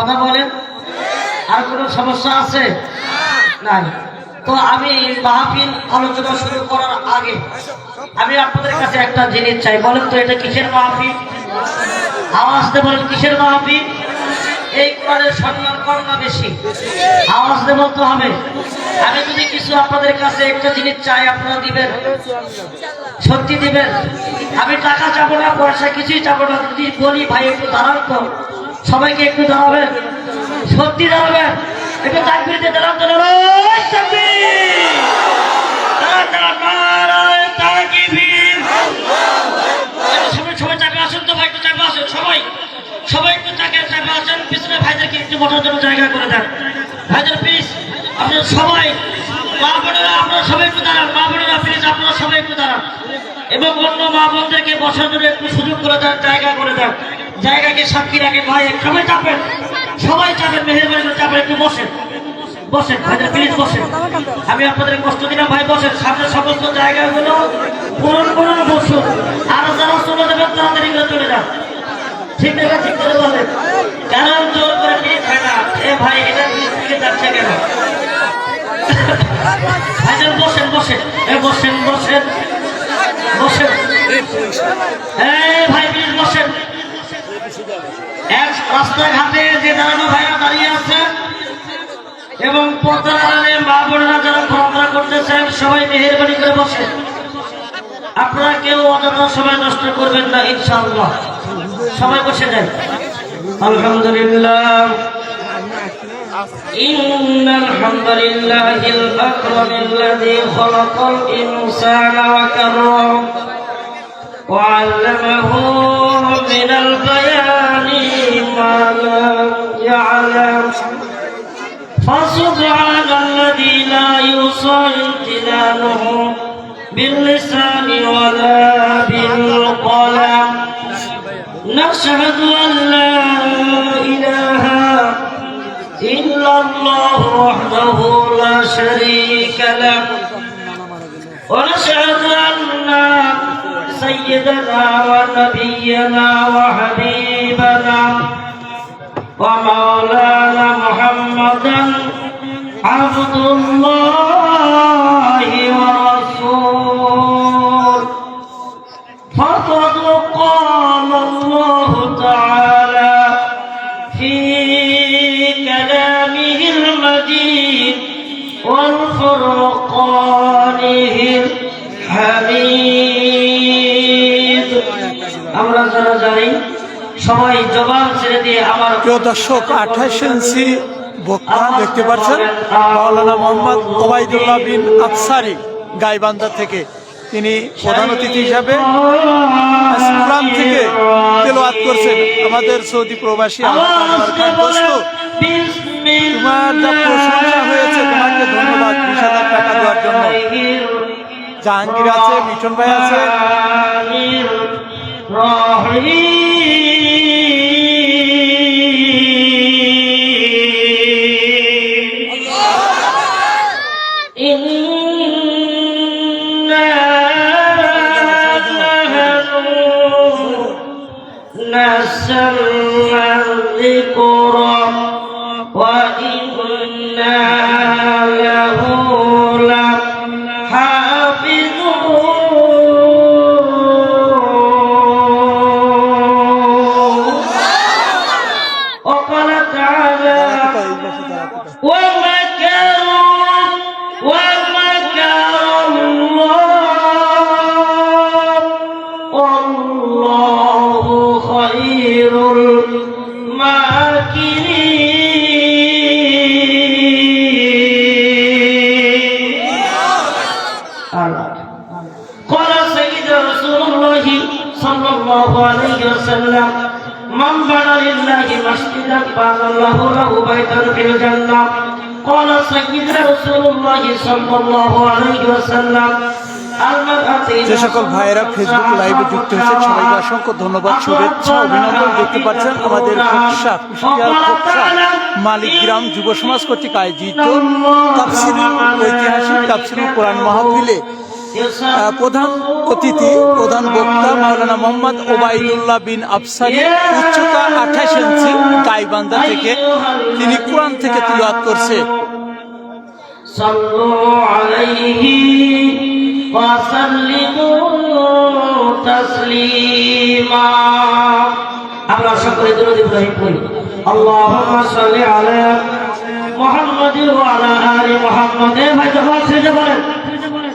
কথা বলেন। আর কোনো সমস্যা আছে? নাই। তো আমি মাহফিল আলোচনা শুরু করার আগে আমি আপনাদের কাছে একটা জিনিস চাই। বলেন তো, এটা কিসের মাহফিল? আওয়াজ বলেন কিসের মাহফিল? এই কোরআনের সম্মান কম না বেশি। আওয়াজ দিয়ে বলতে হবে। আমি যদি কিছু আপনাদের কাছে একটা জিনিস চাই, আপনারা দিবেন। সত্যি দিবেন। আমি টাকা চাবো না, পয়সা কিছুই চাবো না। যদি বলি, ভাই, একটু দাঁড়ান তো। সবাইকে একটু দাঁড়াবেন। সত্যি দাঁড়াবেন। একটু দাঁড়ান তো দাঁড়ান তো চাপে সবাই। চাপে আসেন। ভাইদেরকে একটু জায়গা করে দেন। ভাইদের আপনারা সবাই, মা সবাই মা এবং অন্য মা বোনদেরকে বসার জন্য একটু সুযোগ করে দেন, জায়গা করে দেন। জায়গাকে সাক্ষী রাখে ভাই সবাই চাপেন। সবাই চাপেন মেহেরবানি চাপেন, একটু বসেন। বসেন প্লিজ বসেন। আমি আপনাদের কষ্ট দিলাম, ভাই, বসেন। সামনে সমস্ত জায়গাগুলো করুন, বসুন। আর যারা চলে তাড়াতাড়ি করে চলে যান। ঠিক আছে, ঠিক করে বলেন। কারণ জোর করে এ ভাই, এটা থেকে যাচ্ছে কেন? বসেন বসেন। এ বসেন বসেন। বসেন। এই ভাই এক রাস্তাঘাটে যে দাঁড়ানো ভাইরা দাঁড়িয়ে আছে এবং পর্দার আড়ালে মা বোনেরা যারা ঘোরাফেরা করতেছেন সবাই মেহেরবানি করে বসেন আপনারা কেউ অযথা সময় নষ্ট করবেন না ইনশাআল্লাহ সবাই বসে যান আলহামদুলিল্লাহ إن الحمد لله الأكرم الذي خلق الإنسان وكرم وعلمه من البيان لم يعلم. فسبحان الذي لا يوصى امتنانه باللسان ولا بالقلم. نشهد أن لا إله إلا الله وحده لا شريك له. ونشهد أن سيدنا ونبينا وحبيبنا ومولانا محمدا عبد الله ورسوله প্রিয় দর্শক, আঠাশ ইঞ্চি বক্তা দেখতে পাচ্ছেন মাওলানা মোহাম্মদ ওবায়দুল্লাহ বিন আফসারি গাইবান্ধা থেকে। তিনি প্রধান অতিথি হিসাবে কোরআন থেকে তেলোয়াত করছেন। আমাদের সৌদি প্রবাসী তোমার যা প্রশংসা হয়েছে, তোমাকে ধন্যবাদ। বিশ টাকা দেওয়ার জন্য। জাহাঙ্গীর আছে, মিঠন ভাই আছে। نسلنا الذكر وإنا قال سيد رسول الله صلى الله عليه وسلم من بنى لله مسجدا بنى الله له بيتا في الجنة قال سيد رسول الله صلى الله عليه وسلم যে সকল ভাইয়েরা ফেসবুক লাইভে যুক্ত হয়েছে সবাইকে অসংখ্য ধন্যবাদ শুভেচ্ছা অভিনন্দন দেখতে পাচ্ছেন আমাদের খোকসা কুষ্টিয়ার খোকসা মালিকগ্রাম যুব সমাজ কর্তৃক আয়োজিত তাফসিরুল ঐতিহাসিক তাফসিরুল কোরআন মাহফিলে আহ, প্রধান অতিথি, প্রধান বক্তা মাওলানা মোহাম্মদ ওবায়দুল্লাহ বিন আফসানি উচ্চতা আঠাশ ইঞ্চি গাইবান্ধা থেকে। তিনি কোরআন থেকে তুলাত করছে। আমরা সকলে দুরুদ ইব্রাহিম পড়ি। আল্লাহ সাল্লি আলা মুহাম্মাদিন ভাই, যখন সেজে বলেন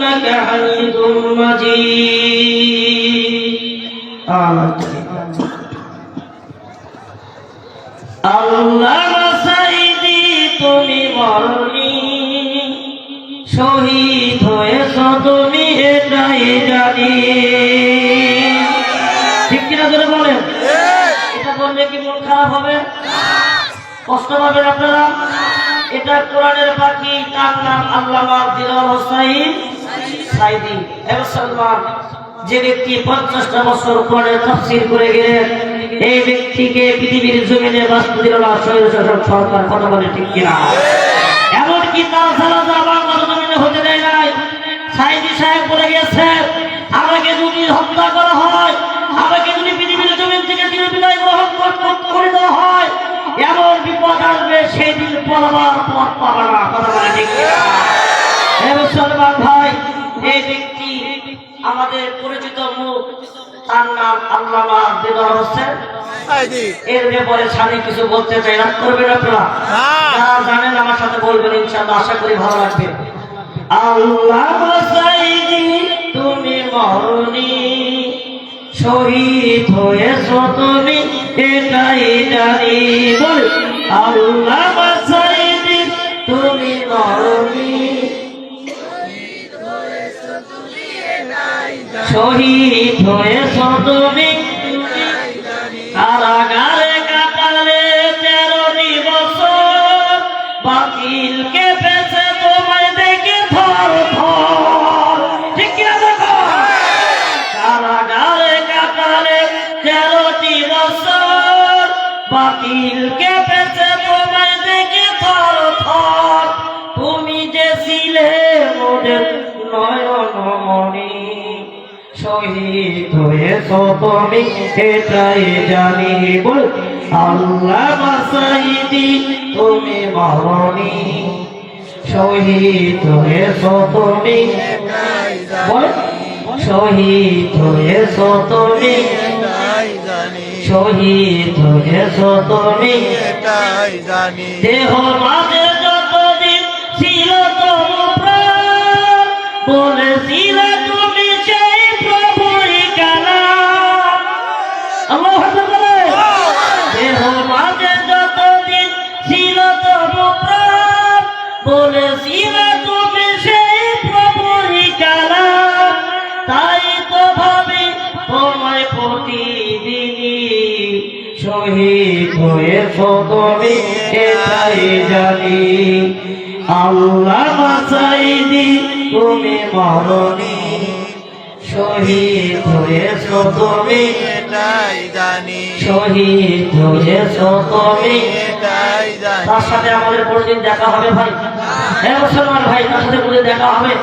إنك حميد مجيد آمين আল্লাহ সাইদি তুমি মরনি শহীদ হয়েছ তুমি এটাই জানি ঠিক কিনা ধরে বলেন এটা বললে কি মন খারাপ হবে কষ্ট পাবেন আপনারা এটা কোরআনের পাখি তার নাম আল্লামা দিলাল হোসাইন সাইদি এবং সালমান যে ব্যক্তি পঞ্চাশটা বছর কোরআনের তাফসির করে গেলেন, এই ব্যক্তিকে পৃথিবীর জমিনে বাস্তু দিল না সরকার, কথা বলে ঠিক কিনা? এমনকি তার সালাদা বাংলা জমিনে হতে দেয় নাই। সাইদি সাহেব বলে গেছে আমাকে যদি হত্যা করা হয়, আমাকে যদি পৃথিবীর জমিন থেকে বিদায় গ্রহণ করে দেওয়া হয়, এমন বিপদ আসবে, সেই দিন পলাবার পথ পাবে না, কথা বলে ঠিক কিনা? হে মুসলমান ভাই এই ব্যক্তি আমাদের পরিচিত মুখ তার নাম আল্লামা দিদার হোসেন। এর ব্যাপারে স্বামী কিছু বলতে চাই না করবেন আপনারা? যারা জানেন আমার সাথে বলবেন ইনশাআল্লাহ আশা করি ভালো লাগবে। আল্লাহ সাইদি তুমি মরনি শহীদ হয়েছ তুমি এটাই জানি। বল আল্লাহ সাইদি তুমি মরনি। শহীদ হয়ে তুমি কারাগারে কাটালে তেরো বছর বাতিল কে হয়েছ তুমি এটাই জানি বল, আল্লাহ বাসাইদি, তুমি মরণি শহীদ হয়েছ তুমি বল, শহীদ হয়েছ তুমি শহীদ হয়েছ তুমি দেহ মাঝে যতদিন ছিল তবু প্রাণ জানি। আল্লাহ তুমি মরণি শহীদ হয়েছ তুমি। শহীদ হয়েছ তুমি। তার সাথে আমাদের কোনদিন দেখা হবে ভাই? হ্যাঁ। মুসলমান ভাই তার সাথে কোনদিন দেখা হবে?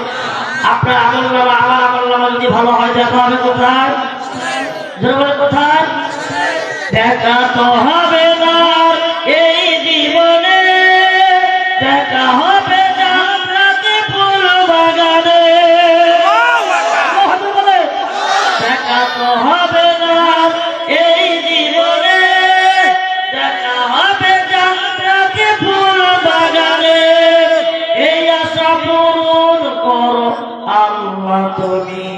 আপনার আমল নামা আমার আমল নামা যদি ভালো হয় দেখা হবে কোথায়? কোথায়? দেখা তো হবে না। হবে না এই জীবনে। দেখা হবে জান্নাতে ফুল বাগানে। এই আশা পূরণ করো আল্লাহ তুমি।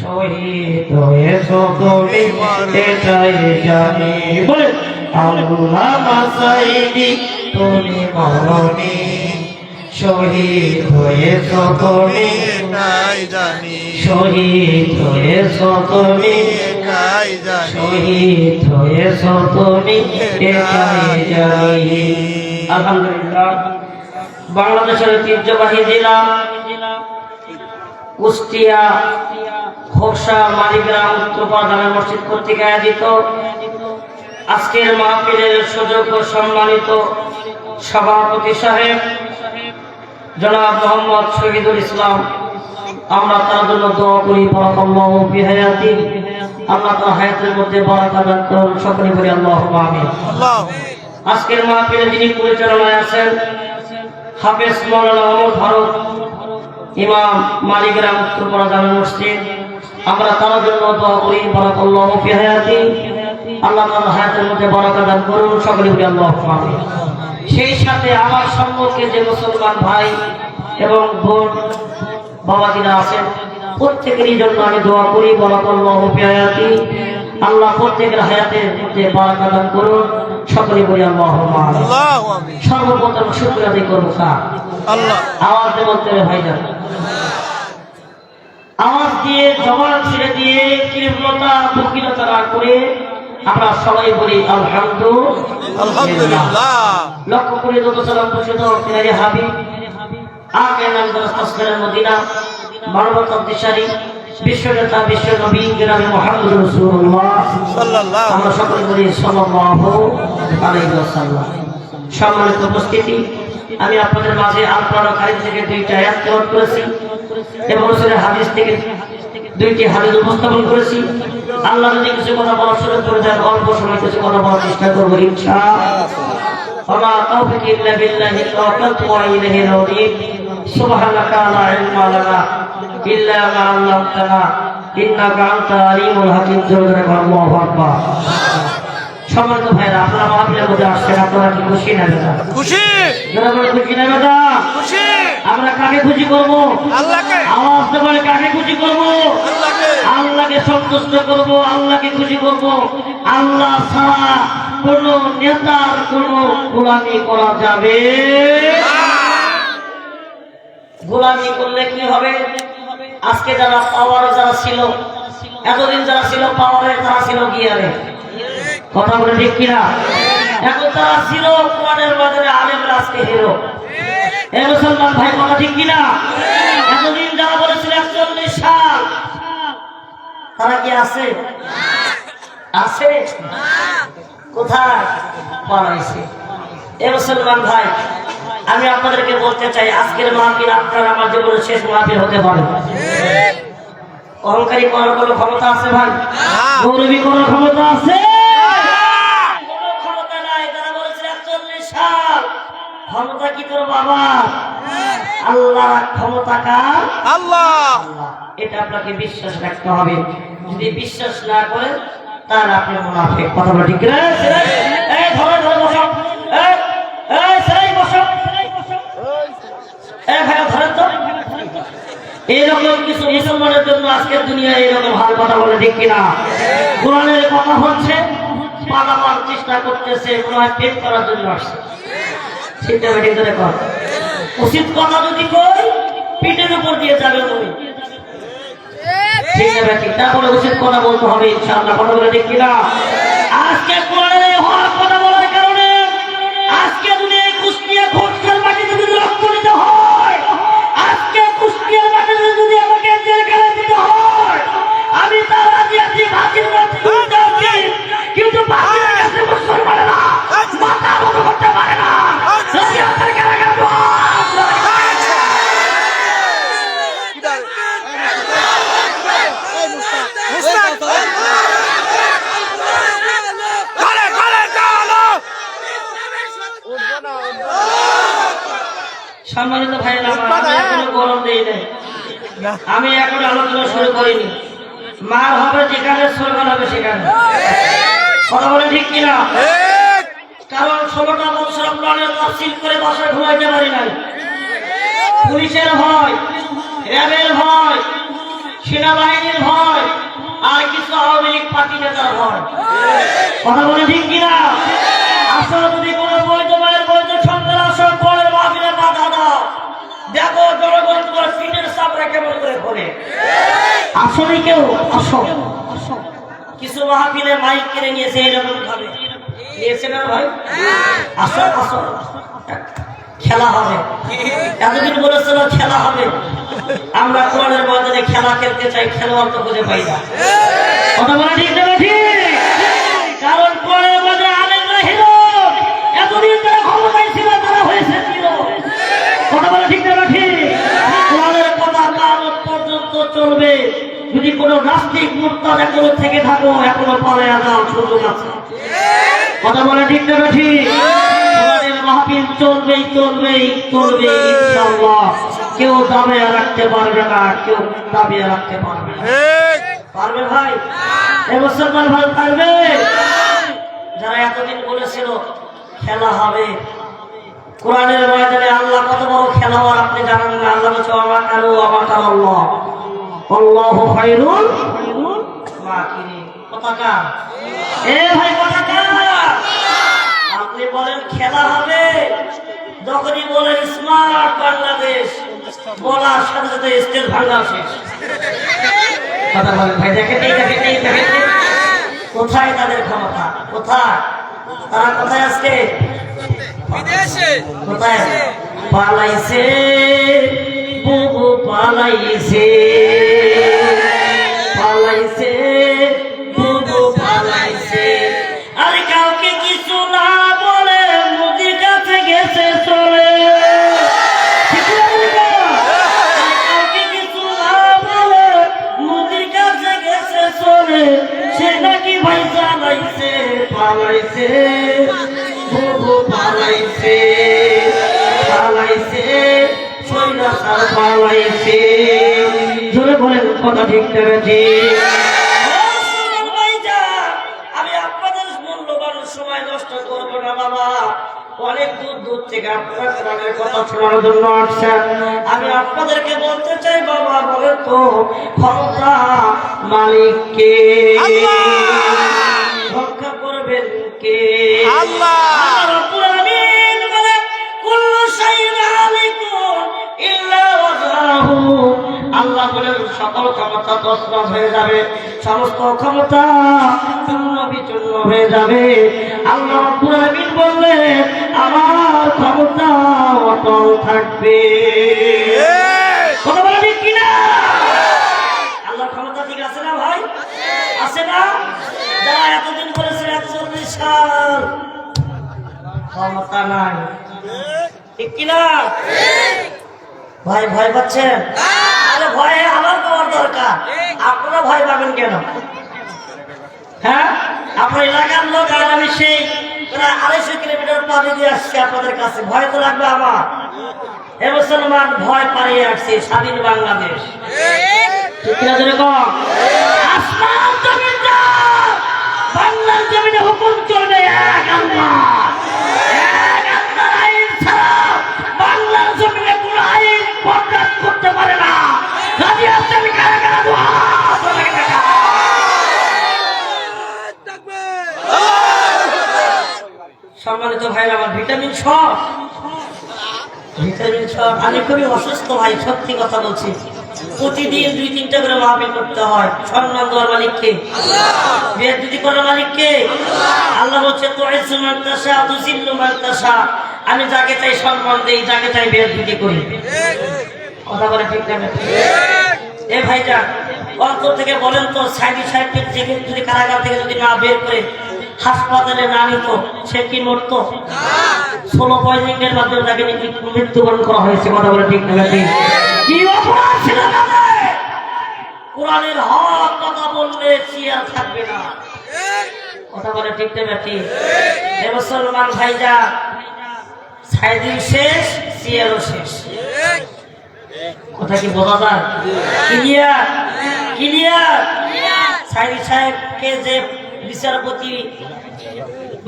শহীদ হয়েছ তুমি এটাই জানি। বলে আল্লাহ মাসাইদি তুমি মরণি শহীদ হয়েছ তুমি নাই জানি। শহীদ হয়েছ তুমি শহীদ হয়েছ তুমি এটাই জানি। আলহামদুলিল্লাহ বাংলাদেশের ঐতিহ্যবাহী জেলা কুষ্টিয়া খোকসা মালিগ্রাম উত্তরপাড়া জামে মসজিদ কর্তৃক আয়োজিত আজকের মাহফিলের সুযোগ ও সম্মানিত সভাপতি সাহেব জনাব মোহাম্মদ শহীদুল ইসলাম আমরা তার জন্য দোয়া করি বরাকাল্লাহু ফি হায়াতি। আল্লাহ তার হায়াতের মধ্যে বারাকা দান করুন সকলে করি আল্লাহ আমিন। আল্লাহ। আজকের মাহফিলে যিনি পরিচালনায় আছেন হাফেজ মৌলানা অমর ভারত ইমাম মালিকরাম উত্তরপাড়া জামে মসজিদ আমরা তার জন্য দোয়া করি বরাকাল্লাহু ফি হায়াতি। আল্লাহ তার হায়াতের মধ্যে বারাকা দান করুন সকলে করি আল্লাহ আমিন। সেই সাথে আমার সম্মুখে যে মুসলমান ভাই এবং বোন বাবাজিরা আছেন প্রত্যেকেরই জন্য আমি দোয়া করি বরাকাল্লাহু ফি আল্লাহ প্রত্যেকের হায়াতের মধ্যে বারাকা দান করুন। সকলে বলি আল্লাহ সর্বপ্রথম শুক্র আদায় করব কার? আওয়াজ বলতে হবে ভাইজান। আওয়াজ দিয়ে জবান ছেড়ে দিয়ে কৃপণতা বকিলতা না করে আমরা সবাই বলি আলহামদুলিল্লাহ। লক্ষ্য করে যত সালাম হাবিব আগে নাম দরস্তাসকারের মদিনা মানবতার দিশারি বিশ্বনেতা বিশ্ব নবী গ্রামে মোহাম্মদ রসুল্লাহ সাল্লাল্লাহু আমরা সকলে বলি সাল্লাল্লাহু আলাইহি ওয়াসাল্লাম। সম্মানিত উপস্থিতি আমি আপনাদের মাঝে আলপনা কারিম থেকে দুইটা আয়াত তেলাওয়াত করেছি এবং রসুলের হাদিস থেকে দুইটি হাদিস উপস্থাপন করেছি। আল্লাহ যদি কিছু কথা বলার সুযোগ করে দেন অল্প সময় কিছু কথা বলার চেষ্টা করব ইনশাআল্লাহ। وما توفيقي إلا بالله توكلت وإليه نريد سبحانك لا علم لنا إلا ما علمتنا إنك أنت العليم الحكيم جل الله أكبر সম্মানিত ভাইরা আপনারা মাহফিলের মধ্যে আসছেন আপনারা কি খুশি না বেটা খুশি যারা বলে খুশি না বেটা খুশি আমরা কাকে খুশি করব আল্লাহকে আওয়াজ দিয়ে বলে কাকে খুশি করব আল্লাহকে আল্লাহকে সন্তুষ্ট করব আল্লাহকে খুশি করব আল্লাহ ছাড়া কোন নেতার কোন গোলামি করা যাবে? গোলামি করলে কি হবে? আজকে যারা পাওয়ারে যারা ছিল, এতদিন যারা ছিল পাওয়ারে তারা ছিল গিয়ারে কথা বলে ঠিক কিনা? এখন তারা ছিল কোরআনের বাজারে, আলেমরা আজকে হিরো এ মুসলমান ভাই, কথা ঠিক কিনা? এতদিন যারা বলেছিল একচল্লিশ সাল, তারা কি আছে? আছে? কোথায়? এ মুসলমান ভাই আমি আপনাদেরকে বলতে চাই আজকের মাহফিল আপনার আমার জীবনের শেষ মাহফিল হতে পারে। অহংকারী করার কোনো ক্ষমতা আছে ভাই? গৌরবী করার ক্ষমতা আছে? কোনো ক্ষমতা কি তোর বাবা? আল্লাহ ক্ষমতা কার? আল্লাহ। আল্লাহ। এটা আপনাকে বিশ্বাস রাখতে হবে। যদি বিশ্বাস না করেন তাহলে আপনি মুনাফিক। কথা ঠিক না কিছু মুসলমানের আজকের দুনিয়ায় এইরকম হাল কথা বলে ঠিক কিনা? কোরআনের কথা হচ্ছে, পালাবার চেষ্টা করতেছে মনে হয় পেট করার জন্য আসছে। কর উচিত কথা যদি কই, পিঠের উপর দিয়ে যাবে তুমি। ঠিক আছে, ঠিক তারপরে উচিত কথা বলতে হবে ইনশাআল্লাহ। কথা বলে ঠিক কিনা? আজকে কোরআনের সেখানে। কথা ঠিক কিনা? কারণ করে বাসায় ঘুমাইতে পারি নাই। পুলিশের ভয়, র্যাবের ভয়, সেনাবাহিনীর ভয়, আর কিছু আওয়ামী লীগ পার্টি নেতার ভয়। কথা বলে ঠিক কিনা? আসলে যদি কোনো বৈধ মায়ের বৈধ সন্তান আসল পরের মাহফিলে বাধা দাও বলে আসলে কেউ আসো কিছু মাহফিলে মাইক কিনে নিয়েছে, এরকম ভাবে। নিয়েছে না ভাই? আসো আসো। খেলা হবে। এতদিন বলেছিল খেলা হবে। আমরা কোরআনের ময়দানে খেলা খেলতে চাই, খেলোয়াড় তো খুঁজে পাই না। কথা বলা ঠিক না ঠিক কারণ কোরআনের ময়দানে আলেমরা হিরো। এতদিন তারা ক্ষমতায় ছিল, তারা হয়েছে কথা বলা ঠিক না ঠিক কোরআনের কথা কামত পর্যন্ত চলবে। যদি কোনো নাস্তিক মুক্তার এখনও থেকে থাকো এখনও পালে যাও সুযোগ আছে। কথা বলে ঠিক না ঠিক মাহফিল চলবেই চলবেই চলবে ইনশাআল্লাহ। কেউ দাবিয়ে রাখতে পারবে না কেউ দাবিয়ে রাখতে পারবে না। পারবে ভাই? মুসলমান ভাই পারবে? যারা এতদিন বলেছিল খেলা হবে। কোরআনের ময়দানে আল্লাহ কত বড় খেলোয়াড় আপনি জানেন না? আল্লাহ আমার আল্লাহ আল্লাহ খায়রুল মাকিরিন এ ভাই পতাকা আপনি বলেন খেলা হবে। যখনই বলেন স্মার্ট বাংলাদেশ বলার সাথে সাথে স্টেজ ভাঙা শেষ। কথা বলেন ভাই দেখেন এই দেখেন এই দেখেন কোথায় তাদের ক্ষমতা? কোথায়? তারা কোথায় আজকে? কোথায়? পালাইছে পালাইছে পালাইছে। সৈরা সার পালাইছে জোরে বলেন কথা ঠিক আমি আপনাদের মূল্যবান সময় নষ্ট করব না বাবা অনেক দূর দূর থেকে আপনারা কোরআনের কথা শোনার জন্য আসছেন আমি আপনাদেরকে বলতে চাই বাবা বলে তো ক্ষমতা মালিককে রক্ষা করবেন কে? আল্লাহ। সকল ক্ষমতা তসনস হয়ে যাবে। সমস্ত ক্ষমতা চূর্ণ বিচূর্ণ হয়ে যাবে। আল্লাহ রব্বুল বললেন আমার ক্ষমতা অটল থাকবে। কথা বলা ঠিক কিনা? আল্লাহর ক্ষমতা ঠিক আছে না ভাই? আছে না? যারা এতদিন করেছে একচল্লিশ সাল ক্ষমতা নাই। ঠিক কিনা? ভাই ভয় পাচ্ছেন? আরে ভয়ে দরকার আপনারা ভয় পাবেন কেন? হ্যাঁ? আপনার এলাকার লোক আর আমি সেই প্রায় আড়াইশো কিলোমিটার পাড়ি দিয়ে আসছি আপনাদের কাছে। ভয় তো লাগবে আমার। এ মুসলমান ভয় পালিয়ে আসছি স্বাধীন বাংলাদেশ। ঠিক বাংলার জমিনে হুকুম চলবে এক আল্লাহ। সম্মানিত ভাইরা, আমার ভিটামিন ছ ভিটামিন ছ আমি খুবই অসুস্থ ভাই, সত্যি কথা বলছি। প্রতিদিন দুই তিনটা করে মাহফিল করতে হয়। সম্মান দেওয়ার মালিককে। বিয়ের যদি করার মালিককে। আল্লাহ বলছে আমি যাকে চাই সম্মান দিই, যাকে চাই বিয়ের দুটি করি। কথা বলে ঠিক না? এ ভাইজান অন্তর থেকে বলেন তো সাইদি সাহেবকে যদি কারাগার থেকে যদি না বের করে হাসপাতালে না নিত সে কি মরতো? ষোলো পয়সিংয়ের মাধ্যমে তাকে মৃত্যু- মৃত্যুবরণ করা হয়েছে, কথা বলে ঠিক না কি কোরআনের হক কথা বললে চেয়ার থাকবে না? কথা বলে ঠিক না বেঠিক? এ মুসলমান ভাইজা, সাইদিন শেষ চেয়ারও শেষ। কথা কি বোঝা যায়? ক্লিয়ার ক্লিয়ার সাইদি সাহেবকে যে বিচারপতি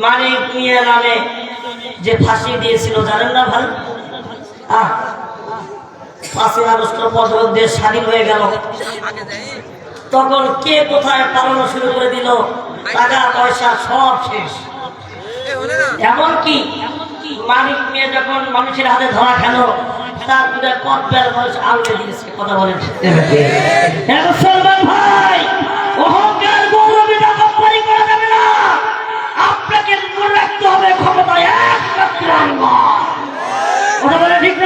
মানিক মিয়া নামে যে ফাঁসি দিয়েছিল, জানেন না ভাই? আহ আগস্ট পর যখন দেশ স্বাধীন হয়ে গেল। তখন কে কোথায় পালানো শুরু করে দিল? টাকা, পয়সা, সব শেষ। এমনকি মানিক মেয়ে যখন মানুষের হাতে ধরা খেল দাঁত দুটা কট মানুষ আলটে দিয়েছে, কথা বলেন। ভাই অহংকার ক্ষমতা এক ঠিক